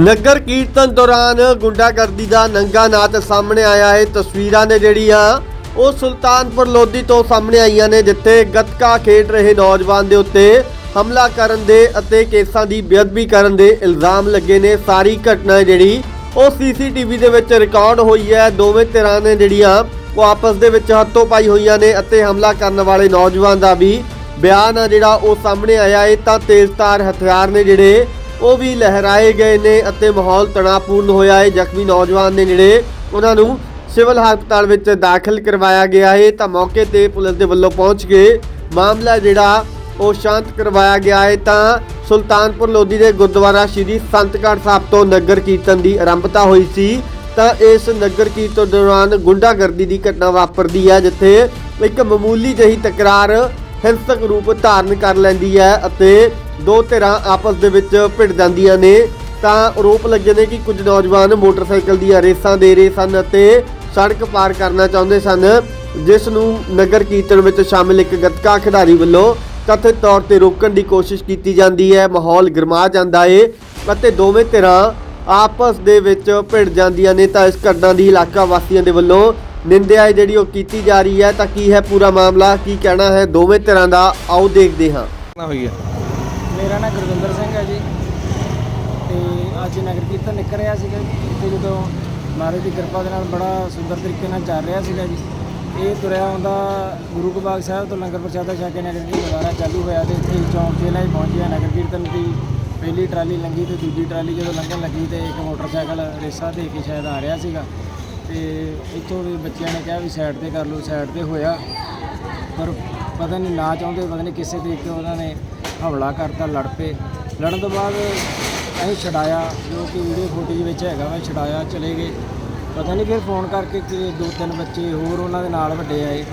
ਨਗਰ ਕੀਰਤਨ ਦੌਰਾਨ ਗੁੰਡਾਗਰਦੀ ਦਾ ਨੰਗਾ ਨਾਚ ਸਾਹਮਣੇ ਆਇਆ ਹੈ। ਤਸਵੀਰਾਂ ਨੇ ਜਿਹੜੀਆਂ, ਉਹ ਸੁਲਤਾਨਪੁਰ ਲੋਧੀ ਤੋਂ ਸਾਹਮਣੇ ਆਈਆਂ ਨੇ, ਜਿੱਥੇ ਗੱਤਕਾ ਖੇਡ ਰਹੇ ਨੌਜਵਾਨ ਦੇ ਉੱਤੇ ਹਮਲਾ ਕਰਨ ਦੇ ਅਤੇ ਕੇਸਾਂ ਦੀ ਬੇਅਦਬੀ ਕਰਨ ਦੇ ਇਲਜ਼ਾਮ ਲੱਗੇ ਨੇ। ਸਾਰੀ ਘਟਨਾ ਜਿਹੜੀ, ਉਹ ਸੀਸੀਟੀਵੀ ਦੇ ਵਿੱਚ ਰਿਕਾਰਡ ਹੋਈ ਹੈ। ਦੋਵੇਂ ਧਿਰਾਂ ਨੇ ਜਿਹੜੀਆਂ, ਉਹ ਆਪਸ ਦੇ ਵਿੱਚ ਹੱਥੋਂ ਪਾਈ ਹੋਈਆਂ ਨੇ ਅਤੇ ਹਮਲਾ ਕਰਨ ਵਾਲੇ ਨੌਜਵਾਨ ਦਾ ਵੀ ਬਿਆਨ ਆ ਜਿਹੜਾ, ਉਹ ਸਾਹਮਣੇ ਆਇਆ ਹੈ। ਤਾਂ ਤੇਜ਼ਧਾਰ ਹਥਿਆਰ ਨੇ ਜਿਹੜੇ ਉਹ ਵੀ ਲਹਿਰਾਏ ਗਏ ਨੇ ਅਤੇ ਮਾਹੌਲ ਤਣਾਅਪੂਰਨ ਹੋਇਆ ਹੈ। ਜ਼ਖਮੀ ਨੌਜਵਾਨ ਨੇ ਜਿਹੜੇ ਉਹਨਾਂ ਨੂੰ ਸਿਵਲ ਹਸਪਤਾਲ ਵਿੱਚ ਦਾਖਲ ਕਰਵਾਇਆ ਗਿਆ ਹੈ। ਤਾਂ ਮੌਕੇ ਤੇ ਪੁਲਿਸ ਦੇ ਵੱਲੋਂ ਪਹੁੰਚ ਕੇ ਮਾਮਲਾ ਜਿਹੜਾ, ਉਹ ਸ਼ਾਂਤ ਕਰਵਾਇਆ ਗਿਆ ਹੈ। ਤਾਂ ਸੁਲਤਾਨਪੁਰ ਲੋਧੀ ਦੇ ਗੁਰਦੁਆਰਾ ਸ਼੍ਰੀ ਸੰਤਗੜ੍ਹ ਸਾਹਿਬ ਤੋਂ ਨਗਰ ਕੀਰਤਨ ਦੀ ਆਰੰਭਤਾ ਹੋਈ ਸੀ। ਤਾਂ ਇਸ ਨਗਰ ਕੀਰਤਨ ਦੌਰਾਨ ਗੁੰਡਾਗਰਦੀ ਦੀ ਘਟਨਾ ਵਾਪਰਦੀ ਹੈ, ਜਿੱਥੇ ਇੱਕ ਮਾਮੂਲੀ ਜਿਹੀ ਤਕਰਾਰ ਹਿੰਸਕ ਰੂਪ ਧਾਰਨ ਕਰ ਲੈਂਦੀ ਹੈ ਅਤੇ ਦੋ ਧਿਰਾਂ ਆਪਸ ਦੇ ਵਿੱਚ ਭਿੜ ਜਾਂਦੀਆਂ ਨੇ। ਤਾਂ ਆਰੋਪ ਲੱਗੇ ਨੇ ਕਿ ਕੁਝ ਨੌਜਵਾਨ ਮੋਟਰਸਾਈਕਲ ਦੀਆਂ ਰੇਸਾਂ ਦੇ ਰਹੇ ਸਨ ਅਤੇ ਸੜਕ ਪਾਰ ਕਰਨਾ ਚਾਹੁੰਦੇ ਸਨ, ਜਿਸ ਨੂੰ ਨਗਰ ਕੀਰਤਨ ਵਿੱਚ ਸ਼ਾਮਿਲ ਇੱਕ ਗੱਤਕਾ ਖਿਡਾਰੀ ਵੱਲੋਂ ਕਥਿਤ ਤੌਰ ਤੇ ਰੋਕਣ ਦੀ ਕੋਸ਼ਿਸ਼ ਕੀਤੀ ਜਾਂਦੀ ਹੈ। ਮਾਹੌਲ ਗਰਮਾ ਜਾਂਦਾ ਏ ਅਤੇ ਦੋਵੇਂ ਧਿਰਾਂ ਆਪਸ ਦੇ ਵਿੱਚ ਭਿੜ ਜਾਂਦੀਆਂ ਨੇ। ਤਾਂ ਇਸ ਘਟਨਾ ਦੀ ਇਲਾਕਾ ਵਾਸੀਆਂ ਦੇ ਵੱਲੋਂ ਨਿੰਦਿਆ ਹੈ ਜਿਹੜੀ ਉਹ ਕੀਤੀ ਜਾ ਰਹੀ ਹੈ ਤਾਂ ਕੀ ਹੈ ਪੂਰਾ ਮਾਮਲਾ? ਕੀ ਕਹਿਣਾ ਹੈ? ਦੋਵੇਂ ਧਿਰਾਂ ਦਾ ਆਓ ਦੇਖਦੇ ਹਾਂ। ਨਾ ਹੋਈ ਹੈ? ਮੇਰਾ ਨਾਮ ਗੁਰਵਿੰਦਰ ਸਿੰਘ ਹੈ ਜੀ। ਤੇ ਅੱਜ ਨਗਰ ਕੀਰਤਨ ਨਿਕਲ ਰਿਹਾ ਸੀਗਾ ਤੇ ਜਦੋਂ ਮਹਾਰਾਜ ਦੀ ਕਿਰਪਾ ਦੇ ਨਾਲ ਬੜਾ ਸੁੰਦਰ ਤਰੀਕੇ ਨਾਲ ਚੱਲ ਰਿਹਾ ਸੀਗਾ ਜੀ। ਇਹ ਤੁਰਿਆ ਆਉਂਦਾ ਗੁਰੂ ਬਾਗ ਸਾਹਿਬ ਤੋਂ ਲੰਗਰ ਪ੍ਰਸ਼ਾਦਾ ਛਕ ਕੇ ਨਗਰ ਕੀਰਤਨ ਦੁਬਾਰਾ ਚਾਲੂ ਹੋਇਆ ਤੇ ਇੱਥੇ ਚੌਂਕ ਦੇ ਲਈ ਪਹੁੰਚਿਆ ਨਗਰ ਕੀਰਤਨ ਦੀ ਪਹਿਲੀ ਟਰਾਲੀ ਲੰਗੀ ਤੇ ਦੂਜੀ ਟਰਾਲੀ ਜਦੋਂ ਲੰਘਣ ਲੱਗੀ ਤੇ ਇੱਕ ਮੋਟਰਸਾਈਕਲ ਰੇਸਾ ਦੇ ਕੇ ਸ਼ਾਇਦ ਆ ਰਿਹਾ ਸੀਗਾ। ਤੇ ਇੱਥੋਂ ਵੀ ਬੱਚਿਆਂ ਨੇ ਕਿਹਾ ਵੀ ਸਾਈਡ ਤੇ ਕਰ ਲਓ ਸਾਈਡ ਤੇ ਹੋਇਆ। ਪਰ ਪਤਾ ਨਹੀਂ ਨਾ ਚਾਹੁੰਦੇ, ਪਤਾ ਨਹੀਂ ਕਿਸੇ ਤਰੀਕੇ ਉਹਨਾਂ ਨੇ ਹਮਲਾ ਕਰਤਾ, ਲੜ ਪਏ। ਲੜਨ ਤੋਂ ਬਾਅਦ ਅਸੀਂ ਛਡਾਇਆ, ਜੋ ਕਿ ਵੀਡੀਓ ਫੁਟੇਜ ਵਿੱਚ ਹੈਗਾ ਵਾ, ਛਡਾਇਆ, ਚਲੇ ਗਏ। ਪਤਾ ਨਹੀਂ ਫਿਰ ਫੋਨ ਕਰਕੇ ਕਿ ਦੋ ਤਿੰਨ ਬੱਚੇ ਹੋਰ ਉਹਨਾਂ ਦੇ ਨਾਲ ਵੱਡੇ ਆਏ।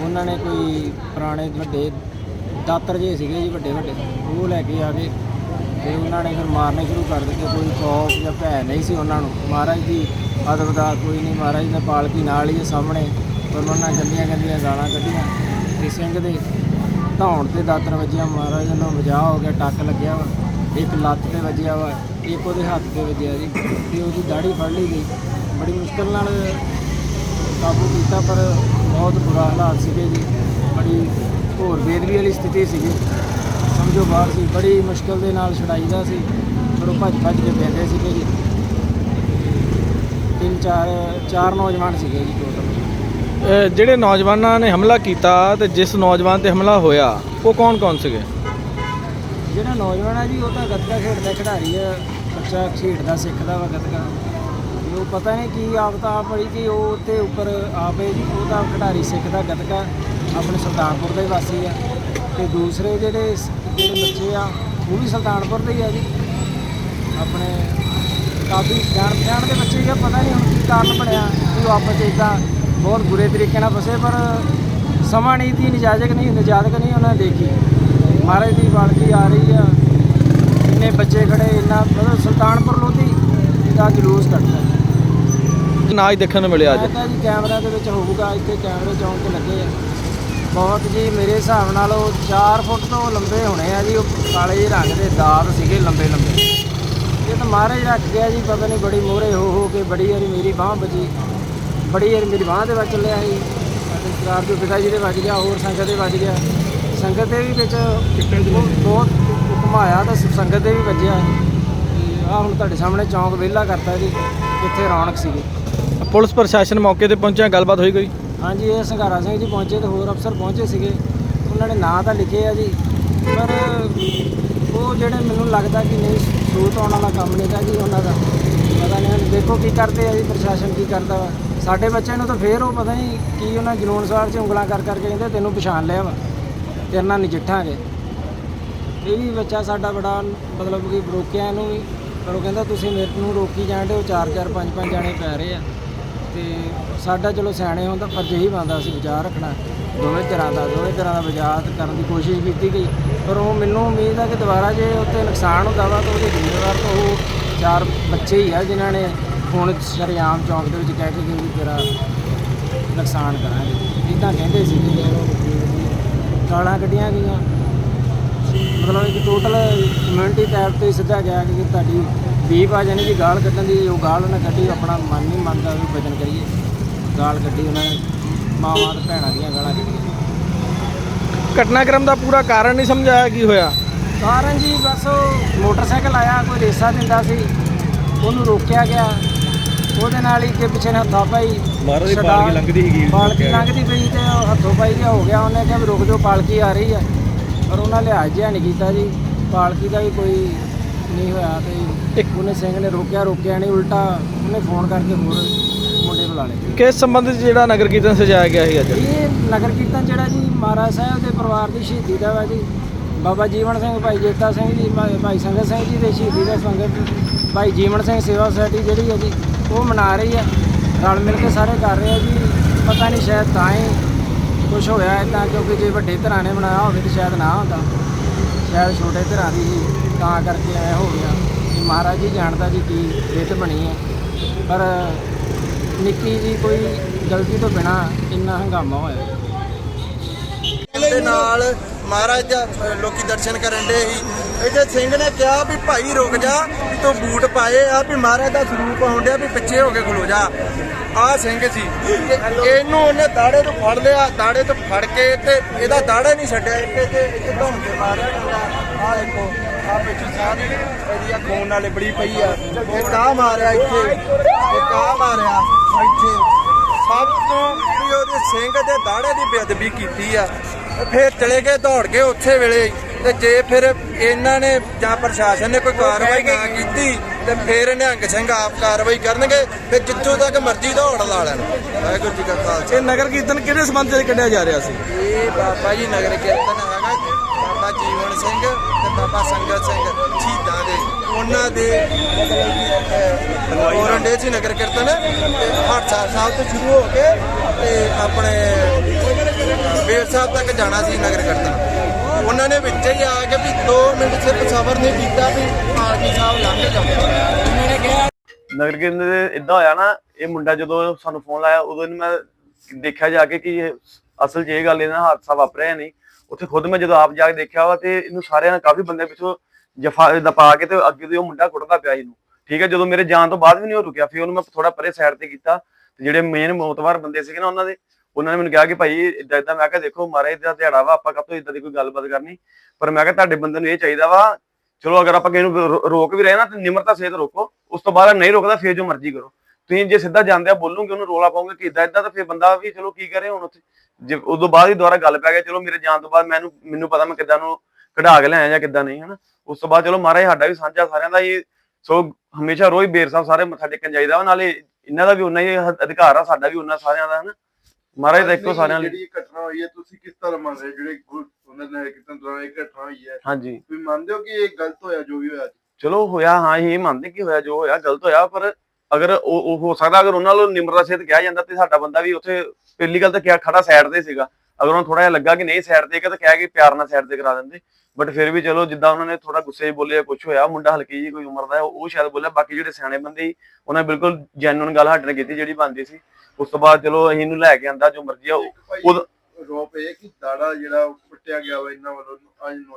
ਉਹਨਾਂ ਨੇ ਕੋਈ ਪੁਰਾਣੇ ਵੱਡੇ ਦਾਤਰ ਜੇ ਸੀਗੇ ਜੀ, ਵੱਡੇ ਵੱਡੇ, ਉਹ ਲੈ ਕੇ ਆ ਗਏ। ਤੇ ਉਹਨਾਂ ਨੇ ਫਿਰ ਮਾਰਨੇ ਸ਼ੁਰੂ ਕਰ ਦਿੱਤੇ। ਕੋਈ ਖੌਫ ਜਾਂ ਭੈ ਨਹੀਂ ਸੀ ਉਹਨਾਂ ਨੂੰ। ਮਹਾਰਾਜ ਦੀ ਅਦਬ ਦਾ ਕੋਈ ਨਹੀਂ, ਮਹਾਰਾਜ ਨੇ ਪਾਲਕੀ ਨਾਲ ਹੀ ਹੈ ਸਾਹਮਣੇ ਪਰ ਉਹਨਾਂ ਨੇ ਗੰਦੀਆਂ ਗੰਦੀਆਂ ਗਾਲਾਂ ਕੱਢੀਆਂ। ਤੇ ਸਿੰਘ ਦੇ ਧੌਣ ਤੇ ਦਾਤਰ ਵੱਜਿਆ, ਮਹਾਰਾਜ ਨੂੰ ਵਜਾ ਹੋ ਗਿਆ, ਟੱਕ ਲੱਗਿਆ ਵਾ। ਇੱਕ ਲੱਤ ਤੇ ਵੱਜਿਆ ਵਾ, ਇੱਕ ਉਹਦੇ ਹੱਥ ਤੇ ਵੱਜਿਆ ਜੀ। ਤੇ ਉਹਦੀ ਦਾੜੀ ਫੜ ਲਈ ਗਈ। ਬੜੀ ਮੁਸ਼ਕਲ ਨਾਲ ਕਾਬੂ ਕੀਤਾ, ਪਰ ਬਹੁਤ ਬੁਰਾ ਹਾਲਾਤ ਸੀਗੇ ਜੀ। ਬੜੀ ਹੋਰ ਬੇਦਬੀ ਵਾਲੀ ਸਥਿਤੀ ਸੀਗੀ। ਸਮਝੋ ਬਾਹਰ ਸੀ, ਬੜੀ ਮੁਸ਼ਕਲ ਦੇ ਨਾਲ ਛਡਾਈਦਾ ਸੀ। ਪਰ ਉਹ ਭੱਜ ਭੱਜ ਕੇ ਪੈਂਦੇ ਸੀਗੇ ਜੀ। ਤਿੰਨ ਚਾਰ ਚਾਰ ਨੌਜਵਾਨ ਸੀਗੇ ਜੀ ਟੋਟਲ ਅਹ ਜਿਹੜੇ ਨੌਜਵਾਨਾਂ ਨੇ ਹਮਲਾ ਕੀਤਾ ਤੇ ਜਿਸ ਨੌਜਵਾਨ ਤੇ ਹਮਲਾ ਹੋਇਆ ਉਹ ਕੌਣ ਕੌਣ ਸੀਗੇ? ਜਿਹੜਾ ਨੌਜਵਾਨ ਆ ਜੀ ਉਹ ਤਾਂ ਗੱਤਕਾ ਖੇਡਦਾ ਖਿਡਾਰੀ ਆ ਬੱਚਾ ਖੇਡਦਾ ਸਿੱਖਦਾ ਵਾ ਗੱਤਕਾ। ਤੇ ਉਹ ਪਤਾ ਨਹੀਂ ਕੀ ਆਪ ਤਾਂ ਆਪ ਬੜੀ ਕਿ ਉਹ ਤੇ ਉੱਪਰ ਆਪੇ ਜੀ ਉਹ ਤਾਂ ਖਿਡਾਰੀ ਸਿੱਖਦਾ ਗੱਤਕਾ ਆਪਣੇ ਸੁਲਤਾਨਪੁਰ ਦੇ ਵਾਸੀ ਆ। ਤੇ ਦੂਸਰੇ ਜਿਹੜੇ ਸ- ਜਿਹੜੇ ਬੱਚੇ ਆ ਉਹ ਵੀ ਸੁਲਤਾਨਪੁਰ ਦੇ ਹੀ ਆ ਜੀ। ਆਪਣੇ ਕਾਫੀ ਜਾਣ ਪਛਾਣ ਦੇ ਬੱਚੇ ਹੀ ਆ ਪਤਾ ਨਹੀਂ ਹੁਣ ਕੀ ਕਾਰਨ ਬਣਿਆ ਕਿ ਉਹ ਆਪਸ 'ਚ ਇਦਾਂ ਬਹੁਤ ਬੁਰੇ ਤਰੀਕੇ ਨਾਲ ਫਸੇ ਪਰ ਸਮਾਂ ਨਹੀਂ ਦੀ ਨਿਜਾਜ਼ਕ ਨਹੀਂ ਨਿਜਾਜ਼ਕ ਨਹੀਂ ਉਹਨਾਂ ਨੇ ਦੇਖੀ। ਮਹਾਰਾਜ ਦੀ ਬਾਲਕੀ ਆ ਰਹੀ ਆ ਇੰਨੇ ਬੱਚੇ ਖੜੇ ਇੰਨਾ ਮਤਲਬ ਸੁਲਤਾਨਪੁਰ ਲੋਧੀ ਦਾ ਜਲੂਸ ਕੱਢਦਾ ਨਾ ਹੀ ਦੇਖਣ ਨੂੰ ਮਿਲਿਆ ਅੱਜ। ਜੀ ਕੈਮਰਾ ਦੇ ਵਿੱਚ ਹੋਊਗਾ ਇੱਥੇ ਕੈਮਰੇ ਚੌਂਕ ਤੇ ਲੱਗੇ ਆ। ਬਹੁਤ ਜੀ ਮੇਰੇ ਹਿਸਾਬ ਨਾਲ ਉਹ 4 ਫੁੱਟ ਤੋਂ ਲੰਬੇ ਹੋਣੇ ਆ ਜੀ ਉਹ ਕਾਲੇ ਜਿਹੇ ਰੰਗ ਦੇ ਦਾਤ ਸੀਗੇ ਲੰਬੇ ਲੰਬੇ ਇਹ ਤਾਂ ਮਹਾਰਾਜ ਰੱਖ ਗਿਆ ਜੀ ਪਤਾ ਨਹੀਂ ਬੜੀ ਮੋਹਰੇ ਹੋ ਹੋ ਕੇ ਬੜੀ ਵਾਰੀ ਮੇਰੀ ਬਾਹ ਬਚੀ ਬੜੀ ਵਾਰੀ ਮੇਰੀ ਬਾਹ ਦੇ ਵਿੱਚ ਚੱਲਿਆ ਸੀ। ਅਤੇ ਸਰਦਾਰ ਦੇ ਪਿਤਾ ਜੀ ਦੇ ਵੱਜ ਗਿਆ ਹੋਰ ਸੰਗਤ ਦੇ ਵੱਜ ਗਿਆ। ਸੰਗਤ ਦੇ ਵੀ ਵਿੱਚ ਬਹੁਤ ਬਹੁਤ ਘੁਮਾਇਆ ਤਾਂ ਸੰਗਤ ਦੇ ਵੀ ਵੱਜਿਆ। ਆ ਹੁਣ ਤੁਹਾਡੇ ਸਾਹਮਣੇ ਚੌਂਕ ਵਿਹਲਾ ਕਰਤਾ ਜੀ ਇੱਥੇ ਰੌਣਕ ਸੀਗੀ। ਪੁਲਿਸ ਪ੍ਰਸ਼ਾਸਨ ਮੌਕੇ ਤੇ ਪਹੁੰਚਿਆ ਗੱਲਬਾਤ ਹੋਈ ਕੋਈ? ਹਾਂਜੀ ਇਹ ਸੰਘਾਰਾ ਸਿੰਘ ਜੀ ਪਹੁੰਚੇ ਤੇ ਹੋਰ ਅਫਸਰ ਪਹੁੰਚੇ ਸੀਗੇ। ਉਹਨਾਂ ਨੇ ਨਾਂ ਤਾਂ ਲਿਖੇ ਆ ਜੀ ਪਰ ਉਹ ਜਿਹੜੇ ਮੈਨੂੰ ਲੱਗਦਾ ਕਿ ਨਹੀਂ ਸੂਤ ਆਉਣ ਵਾਲਾ ਕੰਮ ਨਹੀਂ ਨਹੀਂਗਾ ਜੀ ਉਹਨਾਂ ਦਾ। ਪਤਾ ਨਹੀਂ ਹੁਣ ਦੇਖੋ ਕੀ ਕਰਦੇ ਆ ਜੀ, ਪ੍ਰਸ਼ਾਸਨ ਕੀ ਕਰਦਾ ਵਾ। ਸਾਡੇ ਬੱਚਿਆਂ ਨੂੰ ਤਾਂ ਫੇਰ ਉਹ ਪਤਾ ਨਹੀਂ ਕੀ ਉਹਨਾਂ ਜਨੂਨ ਸਵਾਰ 'ਚ ਉਂਗਲਾਂ ਕਰ ਕਰਕੇ ਕਹਿੰਦੇ ਤੈਨੂੰ ਪਛਾਣ ਲਿਆ ਵਾ ਤੇਰੇ ਨਾਲ ਨਜਿੱਠਾਂਗੇ। ਇਹ ਵੀ ਬੱਚਾ ਸਾਡਾ ਬੜਾ ਮਤਲਬ ਕਿ ਰੋਕਿਆ ਇਹਨੂੰ ਵੀ, ਪਰ ਉਹ ਕਹਿੰਦਾ ਤੁਸੀਂ ਮੇਰੇ ਨੂੰ ਰੋਕੀ ਜਾਂਦੇ ਹੋ ਚਾਰ ਚਾਰ ਪੰਜ ਪੰਜ ਜਾਣੇ ਪੈ ਰਹੇ ਆ। ਤੇ ਸਾਡਾ ਚਲੋ ਸਿਆਣੇ ਹੋਣ ਦਾ ਫਰਜ਼ ਹੀ ਬਣਦਾ ਅਸੀਂ ਵਿਚਾਰ ਰੱਖਣਾ। ਦੋਵੇਂ ਤਰ੍ਹਾਂ ਦਾ, ਦੋਵੇਂ ਤਰ੍ਹਾਂ ਦਾ ਵਿਚਾਰ ਕਰਨ ਦੀ ਕੋਸ਼ਿਸ਼ ਕੀਤੀ ਗਈ। ਪਰ ਉਹ ਮੈਨੂੰ ਉਮੀਦ ਆ ਕਿ ਦੁਬਾਰਾ ਜੇ ਉੱਤੇ ਨੁਕਸਾਨ ਹੁੰਦਾ ਵਾ ਤਾਂ ਉਹਦੇ ਜ਼ਿੰਮੇਵਾਰ ਤਾਂ ਉਹ ਚਾਰ ਬੱਚੇ ਹੀ ਆ ਜਿਨ੍ਹਾਂ ਨੇ ਹੁਣ ਸ਼ਰੇਆਮ ਚੌਂਕ ਦੇ ਵਿੱਚ ਕਹਿ ਕੇ ਕਿ ਵੀ ਤੇਰਾ ਨੁਕਸਾਨ ਕਰਾਂਗੇ। ਇਦਾਂ ਕਹਿੰਦੇ ਸੀ ਜੀ ਗਾਲਾਂ ਕੱਢੀਆਂ ਗਈਆਂ। ਮਤਲਬ ਇੱਕ ਟੋਟਲ ਕਮਿਊਨਿਟੀ ਟੈਬ ਤੇ ਸਿੱਧਾ ਗਿਆ ਕਿ ਤੁਹਾਡੀ ਬੀਪ ਆ ਜਾਣੀ ਕਿ ਗਾਲ ਕੱਢਣ ਦੀ, ਉਹ ਗਾਲ ਉਹਨੇ ਕੱਢੀ, ਆਪਣਾ ਮਨ ਨਹੀਂ ਮੰਨਦਾ ਵੀ ਵਜ਼ਨ ਕਰੀਏ। ਗਾਲ ਕੱਢੀ ਉਹਨਾਂ ਨੇ, ਮਾਵਾਂ ਤੇ ਭੈਣਾਂ ਦੀਆਂ ਗਾਲਾਂ ਕੱਢੀਆਂ। ਘਟਨਾਕ੍ਰਮ ਦਾ ਪੂਰਾ ਕਾਰਨ ਨਹੀਂ ਸਮਝਾਇਆ ਕੀ ਹੋਇਆ? ਕਾਰਨ ਜੀ ਬਸ ਉਹ ਮੋਟਰਸਾਈਕਲ ਆਇਆ ਕੋਈ ਰੇਸਾ ਦਿੰਦਾ ਸੀ। ਉਹਨੂੰ ਰੋਕਿਆ ਗਿਆ। ਉਹਦੇ ਨਾਲ ਹੀ ਕਿ ਪਿੱਛੇ ਨੇ ਹੱਥਾਂ ਪਾਈ। ਦੀ ਛਡਾ- ਪਾਲਕੀ ਲੰਘਦੀ ਸੀਗੀ, ਪਾਲਕੀ ਲੰਘਦੀ ਪਈ ਤੇ ਉਹ ਹੱਥੋਂ ਪਾਈ ਜਿਹਾ ਹੋ ਗਿਆ। ਉਹਨੇ ਕਿਹਾ ਵੀ ਰੁਕ ਜਾਓ ਪਾਲਕੀ ਆ ਰਹੀ ਹੈ ਪਰ ਉਹਨਾਂ ਲਿਹਾਜ਼ ਜਿਹਾ ਨਹੀਂ ਕੀਤਾ ਜੀ। ਪਾਲਕੀ ਦਾ ਵੀ ਕੋਈ ਨਹੀਂ ਹੋਇਆ ਤੇ ਉਹਨੇ ਸਿੰਘ ਨੇ ਰੋਕਿਆ ਰੋਕਿਆ ਨਹੀਂ ਉਲਟਾ ਉਹਨੇ ਫੋਨ ਕਰਕੇ ਹੋਰ ਮੁੰਡੇ ਬੁਲਾ ਲਏ। ਕਿਸ ਸੰਬੰਧ ਜਿਹੜਾ ਨਗਰ ਕੀਰਤਨ ਸਜਾਇਆ ਗਿਆ ਸੀ ਅੱਜ? ਇਹ ਨਗਰ ਕੀਰਤਨ ਜਿਹੜਾ ਜੀ ਮਹਾਰਾਜ ਸਾਹਿਬ ਦੇ ਪਰਿਵਾਰ ਦੀ ਸ਼ਹੀਦੀ ਦਾ ਵਾ ਜੀ। ਬਾਬਾ ਜੀਵਨ ਸਿੰਘ ਭਾਈ ਜੇਤਾ ਸਿੰਘ ਜੀ ਭਾਈ ਸੰਗਤ ਸਿੰਘ ਜੀ ਦੇ ਸ਼ਹੀਦੀ ਦਾ ਸੰਗਤ ਭਾਈ ਜੀਵਨ ਸਿੰਘ ਸੇਵਾ ਸੁਸਾਇਟੀ ਜਿਹੜੀ ਹੈ ਜੀ ਉਹ ਮਨਾ ਰਹੀ ਆ ਰਲ ਮਿਲ ਕੇ ਸਾਰੇ ਕਰ ਰਹੇ ਆ ਜੀ। ਪਤਾ ਨਹੀਂ ਸ਼ਾਇਦ ਤਾਂ ਹੀ ਕੁਝ ਹੋਇਆ ਇਦਾਂ ਕਿਉਂਕਿ ਜੇ ਵੱਡੇ ਧਿਰਾਂ ਨੇ ਬਣਾਇਆ ਹੋਵੇ ਤਾਂ ਸ਼ਾਇਦ ਨਾ ਹੁੰਦਾ। ਸ਼ਾਇਦ ਛੋਟੇ ਧਿਰਾਂ ਦੀ ਹੀ ਤਾਂ ਕਰਕੇ ਐ ਹੋ ਗਿਆ ਕਿ ਮਹਾਰਾਜ ਜੀ ਜਾਣਦਾ ਜੀ ਕੀ ਰਿਤ ਬਣੀ ਹੈ। ਪਰ ਨਿੱਕੀ ਜੀ ਕੋਈ ਗਲਤੀ ਤੋਂ ਬਿਨਾ ਇੰਨਾ ਹੰਗਾਮਾ ਹੋਇਆ। ਦੇ ਨਾਲ ਮਹਾਰਾਜ ਦਾ ਲੋਕੀ ਦਰਸ਼ਨ ਕਰਨ ਦੇ ਸੀ ਇਹਦੇ ਸਿੰਘ ਨੇ ਕਿਹਾ ਵੀ ਭਾਈ ਰੁਕ ਜਾ, ਵੀ ਤੂੰ ਬੂਟ ਪਾਏ ਆ, ਵੀ ਮਹਾਰਾਜ ਦਾ ਸਰੂਪ ਆਉਣ ਡਿਆ ਵੀ ਪਿੱਛੇ ਹੋ ਕੇ ਖਲੋ ਜਾ। ਆ ਸਿੰਘ ਸੀ। ਤੇ ਇਹਨੂੰ ਉਹਨੇ ਦਾੜੇ ਤੋਂ ਫੜ ਲਿਆ, ਦਾੜੇ ਤੋਂ ਫੜ ਕੇ ਤੇ ਇਹਦਾ ਦਾੜਾ ਨਹੀਂ ਛੱਡਿਆ ਇੱਥੇ ਤੇ ਇੱਥੇ ਧੌਣ ਤੇ ਮਾਰਿਆ। ਆ ਦੇਖੋ। ਆ ਪਿੱਛੇ ਸਾਰੀ ਇਹਦੀ ਆ ਖੂਨ ਨਾਲ ਲਿਬੜੀ ਪਈ ਆ। ਇਹ ਆ ਮਾਰਿਆ ਇੱਥੇ? ਇਹ ਆ ਮਾਰਿਆ ਇੱਥੇ? ਸਭ ਤੋਂ ਵੀ ਉਹਦੇ ਸਿੰਘ ਦੇ ਦਾੜੇ ਦੀ ਬੇਅਦਬੀ ਕੀਤੀ ਆ। ਫਿਰ ਚਲੇ ਗਏ ਦੌੜ ਕੇ ਉੱਥੇ ਵੇਲੇ। ਤੇ ਜੇ ਫਿਰ ਇਹਨਾਂ ਨੇ ਜਾਂ ਪ੍ਰਸ਼ਾਸਨ ਨੇ ਕੋਈ ਕਾਰਵਾਈ ਨਾ ਕੀਤੀ ਤੇ ਫਿਰ ਨਿਹੰਗ ਸਿੰਘ ਆਪ ਕਾਰਵਾਈ ਕਰਨਗੇ ਫਿਰ ਜਿੱਥੋਂ ਤੱਕ ਮਰਜ਼ੀ ਦੌੜ ਲਾ ਲੈਣ। ਵਾਹਿਗੁਰੂ ਜੀ ਕਾ ਖਾਲਸਾ। ਇਹ ਨਗਰ ਕੀਰਤਨ ਕਿਹੜੇ ਸੰਬੰਧ 'ਚ ਕੱਢਿਆ ਜਾ ਰਿਹਾ ਸੀ? ਇਹ ਬਾਬਾ ਜੀ ਨਗਰ ਕੀਰਤਨ ਹੈਗਾ ਬਾਬਾ ਜੀਵਨ ਸਿੰਘ ਤੇ ਬਾਬਾ ਸੰਗਤ ਸਿੰਘ ਸ਼ਹੀਦਾਂ ਦੇ। ਉਹਨਾਂ ਦੇ ਮਤਲਬ ਔਰੰਡੇ ਚ ਨਗਰ ਕੀਰਤਨ। ਤੇ ਹਾਦਸਾ ਸਾਹਿਬ ਤੋਂ ਸ਼ੁਰੂ ਹੋ ਕੇ ਤੇ ਆਪਣੇ ਵੇਰ ਸਾਹਿਬ ਤੱਕ ਜਾਣਾ ਸੀ ਨਗਰ ਕੀਰਤਨ। ਉਹਨਾਂ ਨੇ ਵਿੱਚ ਹੀ ਆ ਕੇ ਵੀ 2 ਮਿੰਟ ਸਿਰਫ ਸਬਰ ਨਹੀਂ ਕੀਤਾ ਵੀ ਆਰਮੀ ਸਾਹਿਬ ਲੰਘ ਜਾਓ ਨਗਰ ਕੀਰਤਨ ਦੇ ਇਦਾਂ ਹੋਇਆ ਨਾ, ਇਹ ਮੁੰਡਾ ਜਦੋਂ ਸਾਨੂੰ ਫੋਨ ਲਾਇਆ, ਉਦੋਂ ਮੈਂ ਦੇਖਿਆ ਜਾ ਕੇ ਕਿ ਇਹ ਅਸਲ 'ਚ ਇਹ ਗੱਲ ਇਹਨਾਂ ਹਾਦਸਾ ਵਾਪਰਿਆ ਨਹੀਂ। ਉੱਥੇ ਖੁਦ ਮੈਂ ਜਦੋਂ ਆਪ ਜਾ ਕੇ ਦੇਖਿਆ ਵਾ ਤੇ ਇਹਨੂੰ ਸਾਰਿਆਂ ਨੇ ਕਾਫੀ ਬੰਦੇ ਪਿੱਛੋਂ ਜਫਾ ਦਪਾ ਕੇ ਤੇ ਅੱਗੇ ਤੋਂ ਉਹ ਮੁੰਡਾ ਕੁੱਟਦਾ ਪਿਆ ਇਹਨੂੰ। ਠੀਕ ਹੈ, ਜਦੋਂ ਮੇਰੇ ਜਾਣ ਤੋਂ ਬਾਅਦ ਵੀ ਨਹੀਂ ਉਹ ਰੁਕਿਆ, ਫਿਰ ਉਹਨੂੰ ਮੈਂ ਥੋੜਾ ਪਰੇ ਸਾਈਡ ਤੇ ਕੀਤਾ। ਤੇ ਜਿਹੜੇ ਮੇਨ ਮੌਤਵਾਰ ਬੰਦੇ ਸੀਗੇ ਨਾ ਉਹਨਾਂ ਦੇ ਉਹਨਾਂ ਨੇ ਮੈਨੂੰ ਕਿਹਾ ਕਿ ਭਾਈ ਇਦਾਂ ਇਦਾਂ ਮੈਂ ਕਿਹਾ ਦੇਖੋ ਮਹਾਰਾਜ ਦਾ ਦਿਹਾੜਾ ਵਾ, ਆਪਾਂ ਕਾਹਤੋਂ ਇਦਾਂ ਦੀ ਕੋਈ ਗੱਲਬਾਤ ਕਰਨੀ। ਪਰ ਮੈਂ ਕਿਹਾ ਤੁਹਾਡੇ ਬੰਦੇ ਨੂੰ ਇਹ ਚਾਹੀਦਾ ਵਾ, ਚਲੋ ਅਗਰ ਆਪਾਂ ਕਿਸੇ ਨੂੰ ਰੋ- ਰੋਕ ਵੀ ਰਹੇ ਨਾ, ਤੇ ਨਿਮਰਤਾ ਸਹਿਤ ਰੋਕੋ। ਉਸ ਤੋਂ ਬਾਅਦ ਨਹੀਂ ਰੋਕਦਾ, ਫੇਰ ਜੋ ਮਰਜ਼ੀ ਕਰੋ। ਤੁਸੀਂ ਜੇ ਸਿੱਧਾ ਜਾਂਦੇ ਆ ਬੋਲੂਗੇ, ਉਹਨੂੰ ਰੋਲਾ ਪਾਉਂਗੇ ਕਿ ਇਦਾਂ ਇਦਾਂ ਤਾਂ ਫੇਰ ਬੰਦਾ ਵੀ ਚਲੋ ਕੀ ਕਰੇ ਹੁਣ ਉੱਥੇ। ਜੇ ਉਦੋਂ ਬਾਅਦ ਹੀ ਦੁਬਾਰਾ ਗੱਲ ਪੈ ਗਿਆ ਚਲੋ ਮੇਰੇ ਜਾਣ ਤੋਂ ਬਾਅਦ ਮੈਨੂੰ ਮੈਨੂੰ ਪਤਾ ਮੈਂ ਕਿੱਦਾਂ ਨੂੰ ਕਢਾ ਕੇ ਲਿਆਇਆ ਜਾਂ ਕਿੱਦਾਂ ਨਹੀਂ, ਹਨਾ। ਉਸ ਤੋਂ ਬਾਅਦ ਚਲੋ ਮਹਾਰਾਜ ਸਾਡਾ ਵੀ ਸਾਂਝਾ ਸਾਰਿਆਂ ਦਾ ਹੀ, ਸੋ ਹਮੇਸ਼ਾ ਰੋਜ਼ ਬੇਰ ਸਾਹਿਬ ਸਾਰੇ ਮੱਥਾ ਟੇਕਣ ਜਾਈਦਾ ਵਾ, ਨਾਲੇ ਇਹਨਾਂ ਦਾ ਵੀ ਉਨਾ ਹੀ ਅਧਿਕਾਰ ਆ, ਸਾਡਾ ਵੀ ਉਨਾ ਸਾਰਿਆਂ ਦਾ, ਹਨਾ। ਮਹਾਰਾਜ ਦਾ ਇੱਕੋ ਸਾਰਿਆਂ ਲਈ। ਜਿਹੜੀ ਇਹ ਘਟਨਾ ਹੋਈ ਹੈ ਤੁਸੀਂ ਕਿਸ ਤਰ੍ਹਾਂ ਮੰਨ ਰਹੇ ਹੋ? ਜਿਹੜੇ ਗੁਰ- ਉਹਨਾਂ ਨੇ ਕਿਤਨ ਦੌਰਾਨ ਇਹ ਘਟਨਾ ਹੋਈ ਹੈ। ਹਾਂਜੀ। ਤੁਸੀਂ ਮੰਨਦੇ ਹੋ ਕਿ ਇਹ ਗਲਤ ਹੋਇਆ ਜੋ ਵੀ ਹੋਇਆ ਚਲੋ ਹੋਇਆ ਹਾਂ ਇਹ ਮੰਨਦੇ ਕਿ ਹੋਇਆ ਜੋ ਹੋਇਆ ਗਲਤ ਹੋਇਆ ਪਰ ਅਗਰ ਉਹ ਉਹ ਹੋ ਸਕਦਾ ਅਗਰ ਉਹਨਾਂ ਨੂੰ ਨਿਮਰਤਾ ਸਹਿਤ ਕਿਹਾ ਜਾਂਦਾ ਤੇ ਸਾਡਾ ਬੰਦਾ ਵੀ ਉੱਥੇ ਪਹਿਲੀ ਗੱਲ ਤਾਂ ਕਿਹਾ ਖੜਾ ਸਾਈਡ ਤੇ ਸੀਗਾ। ਅਗਰ ਉਹਨੂੰ ਥੋੜਾ ਜਿਹਾ ਲੱਗਾ ਕਿ ਨਹੀਂ ਸਾਈਡ ਤੇ ਕਿ ਤਾਂ ਕਹਿ ਕੇ ਪਿਆਰ ਨਾਲ ਸਾਈਡ ਤੇ ਕਰਾ ਦਿੰਦੇ। ਬਟ ਫਿਰ ਵੀ ਚਲੋ ਜਿੱਦਾਂ ਉਹਨਾਂ ਨੇ ਥੋੜਾ ਗੁੱਸੇ 'ਚ ਬੋਲੇ ਕੁਝ ਹੋਇਆ ਮੁੰਡਾ ਹਲਕੀ ਜੀ ਕੋਈ ਉਮਰ ਦਾ ਹੈ, ਉਹ ਸ਼ਾਇਦ ਬੋਲਿਆ ਬਾਕੀ ਜਿਹੜੇ ਸਿਆਣੇ ਬੰਦੇ ਉਹਨਾਂ ਬਿਲਕੁਲ ਜੈਨੂਨ ਗੱਲ ਨਾਲ ਕੀਤੀ ਜਿਹੜੀ ਬਣਦੀ ਸੀ। ਉਸ ਤੋਂ ਬਾਅਦ ਚਲੋ ਅਸੀਂ ਇਹਨੂੰ ਲੈ ਕੇ ਆਂਦਾ ਜੋ ਮਰਜ਼ੀ ਆ ਉਹ- ਰੋਪ ਇਹ ਕਿ ਦਾੜਾ ਜਿਹੜਾ ਪੁੱਟਿਆ ਗਿਆ ਵਾ ਇਹਨਾਂ ਵੱਲੋਂ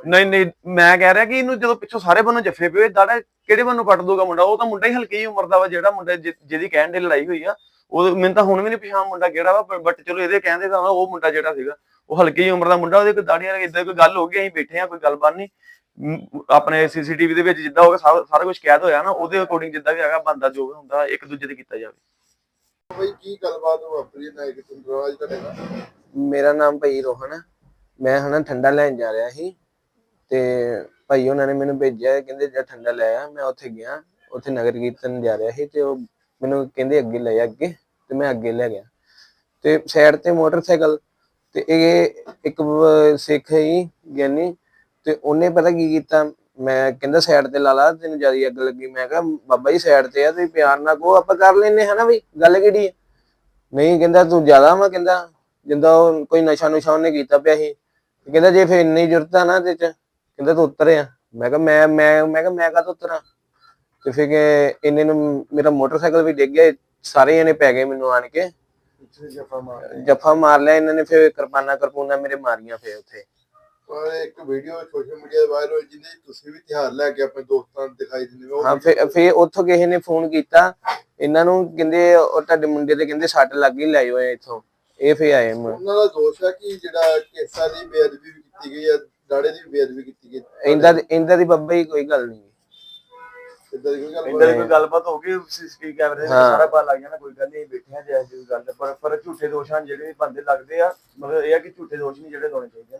ਨਹੀਂ ਨਹੀਂ ਮੈਂ ਕਹਿ ਰਿਹਾ ਕਿ ਇਹਨੂੰ ਜਦੋਂ ਪਿੱਛੋਂ ਸਾਰੇ ਬੰਨੋਂ ਜੱਫੇ ਪਏ ਦਾੜਾ ਕਿਹੜੇ ਬੰਨੋਂ ਪੱਟ ਦੂਗਾ ਮੁੰਡਾ? ਉਹ ਤਾਂ ਮੁੰਡਾ ਹੀ ਹਲਕੀ ਉਮਰ ਦਾ ਵਾ ਜਿਹੜਾ ਮੁੰਡਾ ਜਿਹਦੀ ਕਹਿਣ ਦੀ ਲੜਾਈ ਹੋਈ ਆ। ਉਹ ਮੈਨੂੰ ਤਾਂ ਹੁਣ ਵੀ ਨਹੀਂ ਪਛਾਣ ਮੁੰਡਾ ਕਿਹੜਾ ਵਾ ਬਟ ਚਲੋ ਇਹਦੇ ਕਹਿੰਦੇ ਤਾਂ ਉਹ ਮੁੰਡਾ ਜਿਹੜਾ ਸੀਗਾ ਉਹ ਹਲਕੀ ਜਿਹੀ ਉਮਰ ਦਾ ਮੁੰਡਾ ਉਹਦੇ ਕੋਈ ਦਾੜੀਆਂ ਇਦਾਂ ਕੋਈ ਗੱਲ ਹੋ ਗਈ ਅਸੀਂ ਬੈਠੇ ਆ ਕੋਈ ਗੱਲਬਾਤ ਨਹੀਂ ਆਪਣੇ ਸੀਸੀਟੀਵੀ ਦੇ ਵਿੱਚ ਜਿੱਦਾਂ ਹੋਗਾ ਸਾਰਾ ਸਾਰਾ ਕੁਝ ਕੈਦ ਹੋਇਆ ਨਾ ਉਹਦੇ ਅਕੋਰਡਿੰਗ ਜਿੱਦਾਂ ਵੀ ਹੈਗਾ ਬੰਦਾ ਜੋ ਵੀ ਹੁੰਦਾ ਇੱਕ ਦੂਜੇ ਤੇ ਕੀਤਾ ਜਾਵੇ। ਬਈ ਕੀ ਗੱਲਬਾਤ ਵਾਪਰੀ ਨਾ ਕਿਤਨ ਦੌਰਾਨ ਅੱਜ ਤੁਹਾਡੇ ਨਾਲ ਮੇਰਾ ਨਾਮ ਭਾਈ ਰੋਹਨ ਹੈ ਮੈਂ ਹਨਾ ਠੰਡਾ ਲੈਣ ਜਾ ਰਿਹਾ ਸੀ ਤੇ ਭਾਈ ਉਹਨਾਂ ਨੇ ਮੈਨੂੰ ਭੇਜਿਆ ਕਹਿੰਦੇ ਜਾ ਠੰਡਾ ਲੈ ਆ ਮੈਂ ਉੱਥੇ ਗਿਆ ਉੱਥੇ ਨਗਰ ਕੀਰਤਨ ਜਾ ਰਿਹਾ ਸੀ ਤੇ ਉਹ ਮੈਨੂੰ ਕਹਿੰਦੇ ਅੱਗੇ ਲੈ ਆ ਅੱਗੇ, ਤੇ ਮੈਂ ਅੱਗੇ ਲੈ ਗਿਆ। ਤੇ ਸਾਈਡ ਤੇ ਮੋਟਰਸਾਈਕਲ, ਤੇ ਇਹ ਇੱਕ ਸਿੱਖ ਹੀ ਗਿਆਨੀ, ਤੇ ਉਹਨੇ ਪਤਾ ਕੀ ਕੀਤਾ? ਮੈਂ ਕਹਿੰਦਾ ਸਾਈਡ ਤੇ ਲਾ ਲਾ, ਤੈਨੂੰ ਜ਼ਿਆਦਾ ਅੱਗ ਲੱਗੀ। ਮੈਂ ਕਿਹਾ, ਬਾਬਾ ਜੀ ਸਾਈਡ ਤੇ ਆ ਤੇ ਪਿਆਰ ਨਾਲ ਕੋ ਆਪਾਂ ਕਰ ਲੈਨੇ ਹਨਾ ਵੀ ਗੱਲ ਕਿਹੜੀ ਹੈ ਨਹੀਂ, ਕਹਿੰਦਾ ਤੂੰ ਜ਼ਿਆਦਾ ਵਾ, ਕਹਿੰਦਾ। ਜਿੰਦਾ ਉਹ ਕੋਈ ਨਸ਼ਾ ਨੁਸ਼ਾ ਉਹਨੇ ਕੀਤਾ ਪਿਆ ਸੀ। ਕਹਿੰਦਾ ਜੇ ਫੇਰ ਇੰਨੀ ਜ਼ਰੂਰਤ ਆ ਨਾ ਤੇ ਚ, ਕਹਿੰਦਾ ਤੂੰ ਉਤਰ ਆ। ਮੈਂ ਕਿਹਾ, ਮੈਂ ਮੈਂ ਮੈਂ ਕਿਹਾ, ਮੈਂ ਕਾਹਤੋਂ ਉਤਰਾਂ? ਤੇ ਫਿਰ ਇੰਨੇ ਨੂੰ ਮੇਰਾ ਮੋਟਰਸਾਈਕਲ ਵੀ ਡਿੱਗ ਗਿਆ ਸਾਰੇ ਜਣੇ ਪੈ ਗਏ ਮੈਨੂੰ ਆਣ ਕੇ। ਜਫਾ ਮਾਰ ਜੱਫਾ ਮਾਰ ਲਿਆ ਇਹਨਾਂ ਨੇ ਫਿਰ ਕਿਰਪਾਨਾ ਕਰਪੂਨਾ ਮੇਰੇ ਮਾਰੀਆਂ ਫੇਰ ਉੱਥੇ। ਪਰ ਇੱਕ ਵੀਡੀਓ ਸੋਸ਼ਲ ਮੀਡੀਆ ਤੇ ਵਾਇਰਲ ਹੋਈ ਤੁਸੀਂ ਵੀ ਤਿਹਾਰ ਲੈ ਕੇ ਆਪਣੇ ਦੋਸਤਾਂ ਨੂੰ ਦਿਖਾਈ ਦਿੰਦੇ ਹੋ। ਹਾਂ ਫਿਰ ਫਿਰ ਉੱਥੋਂ ਕਿਸੇ ਨੇ ਫੋਨ ਕੀਤਾ ਇਹਨਾਂ ਨੂੰ ਕਹਿੰਦੇ ਉਹ ਤੁਹਾਡੇ ਮੁੰਡੇ ਤੇ ਕਹਿੰਦੇ ਸੱਟ ਲੱਗ ਗਈ ਲੈ ਜਾਓ ਇੱਥੋਂ। ਇਹ ਫੇ ਆਏ ਮ- ਉਹਨਾਂ ਦਾ ਦੋਸ਼ ਹੈ ਕਿ ਜਿਹੜਾ ਕੇਸਾਂ ਦੀ ਬੇਅਦਬੀ ਵੀ ਕੀਤੀ ਗਈ ਹੈ ਦਾੜੇ ਦੀ ਬੇਅਦਬੀ ਕੀਤੀ ਗਈ। ਇੰਦਾ ਇੰਦਾ ਦੀ ਬੱਬਾ ਹੀ ਕੋਈ ਗੱਲ ਨਹੀਂ। ਇਦਾਂ ਦੀ ਕੋਈ ਗੱਲ ਇੰਦਰ ਕੋਈ ਗੱਲਬਾਤ ਹੋ ਗਈ ਸੀਸੀਟੀਵੀ ਕੈਮਰੇ ਦੇ ਹਾਂ। ਸਾਰਾ ਪਤਾ ਲੱਗ ਜਾਣਾ ਕੋਈ ਗੱਲ ਨਹੀਂ ਬੈਠੇ ਆ ਜੇ ਜੀ ਗੱਲ ਹੈ। ਪਰ ਪਰ ਝੂਠੇ ਦੋਸ਼ਾਂ ਜਿਹੜੇ ਬੰਦੇ ਲੱਗਦੇ ਆ ਮਤਲਬ ਇਹ ਆ ਕਿ ਝੂਠੇ ਦੋਸ਼ ਨਹੀਂ ਜਿਹੜੇ ਲਾਉਣੇ ਚਾਹੀਦੇ